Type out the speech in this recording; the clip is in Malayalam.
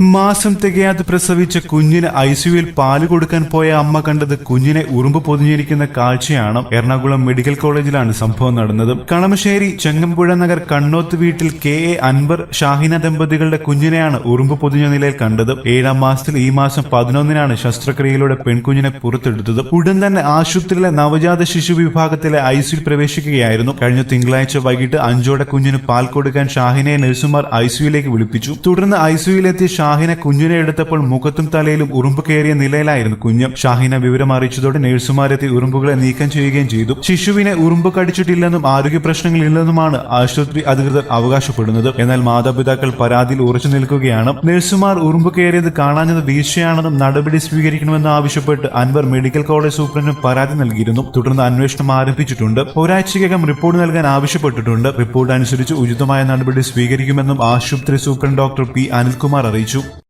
മാസം തികയാതെ പ്രസവിച്ച കുഞ്ഞിന് ഐസിയുവിൽ പാൽ കൊടുക്കാൻ പോയ അമ്മ കണ്ടത് കുഞ്ഞിനെ ഉറുമ്പ് പൊതിഞ്ഞിരിക്കുന്ന കാഴ്ചയാണ് എറണാകുളം മെഡിക്കൽ കോളേജിലാണ് സംഭവം നടന്നത്. കളമശ്ശേരി ചെങ്ങമ്പുഴ നഗർ കണ്ണോത്ത് വീട്ടിൽ കെ എ അൻവർ ഷാഹിന ദമ്പതികളുടെ കുഞ്ഞിനെയാണ് ഉറുമ്പ് പൊതിഞ്ഞ നിലയിൽ കണ്ടത്. ഏഴാം മാസത്തിൽ ഈ മാസം പതിനൊന്നിനാണ് ശസ്ത്രക്രിയയിലൂടെ പെൺകുഞ്ഞിനെ പുറത്തെടുത്തത്. ഉടൻ തന്നെ ആശുപത്രിയിലെ നവജാത ശിശു വിഭാഗത്തിലെ ഐസിയുൽ പ്രവേശിക്കുകയായിരുന്നു. കഴിഞ്ഞ തിങ്കളാഴ്ച വൈകിട്ട് അഞ്ചോടെ കുഞ്ഞിന് പാൽ കൊടുക്കാൻ ഷാഹിനെ നഴ്സുമാർ ഐസിയുയിലേക്ക് വിളിപ്പിച്ചു. തുടർന്ന് ഐസിയുയിലെത്തിയ ഷാഹിന കുഞ്ഞിനെ എടുത്തപ്പോൾ മുഖത്തും തലയിലും ഉറുമ്പ് കയറിയ നിലയിലായിരുന്നു കുഞ്ഞ്. ഷാഹിന വിവരം അറിയിച്ചതോടെ നഴ്സുമാരെത്തി ഉറുമ്പുകളെ നീക്കം ചെയ്യുകയും ചെയ്തു. ശിശുവിനെ ഉറുമ്പ് കടിച്ചിട്ടില്ലെന്നും ആരോഗ്യ പ്രശ്നങ്ങളില്ലെന്നുമാണ് ആശുപത്രി അധികൃതർ അവകാശപ്പെടുന്നത്. എന്നാൽ മാതാപിതാക്കൾ പരാതിയിൽ ഉറച്ചു നിൽക്കുകയാണ്. നഴ്സുമാർ ഉറുമ്പ് കയറിയത് കാണാഞ്ഞത് വീഴ്ചയാണെന്നും നടപടി സ്വീകരിക്കണമെന്ന് ആവശ്യപ്പെട്ട് അൻവർ മെഡിക്കൽ കോളേജ് സൂപ്രണ്ടിന് പരാതി നൽകിയിരുന്നു. തുടർന്ന് അന്വേഷണം ആരംഭിച്ചിട്ടുണ്ട്. ഒരാഴ്ചയ്ക്കകം റിപ്പോർട്ട് നൽകാൻ ആവശ്യപ്പെട്ടിട്ടുണ്ട്. റിപ്പോർട്ട് അനുസരിച്ച് ഉചിതമായ നടപടി സ്വീകരിക്കുമെന്നും ആശുപത്രി സൂപ്രണ്ട് ഡോക്ടർ പി അനിൽകുമാർ അറിയിച്ചു. vídeo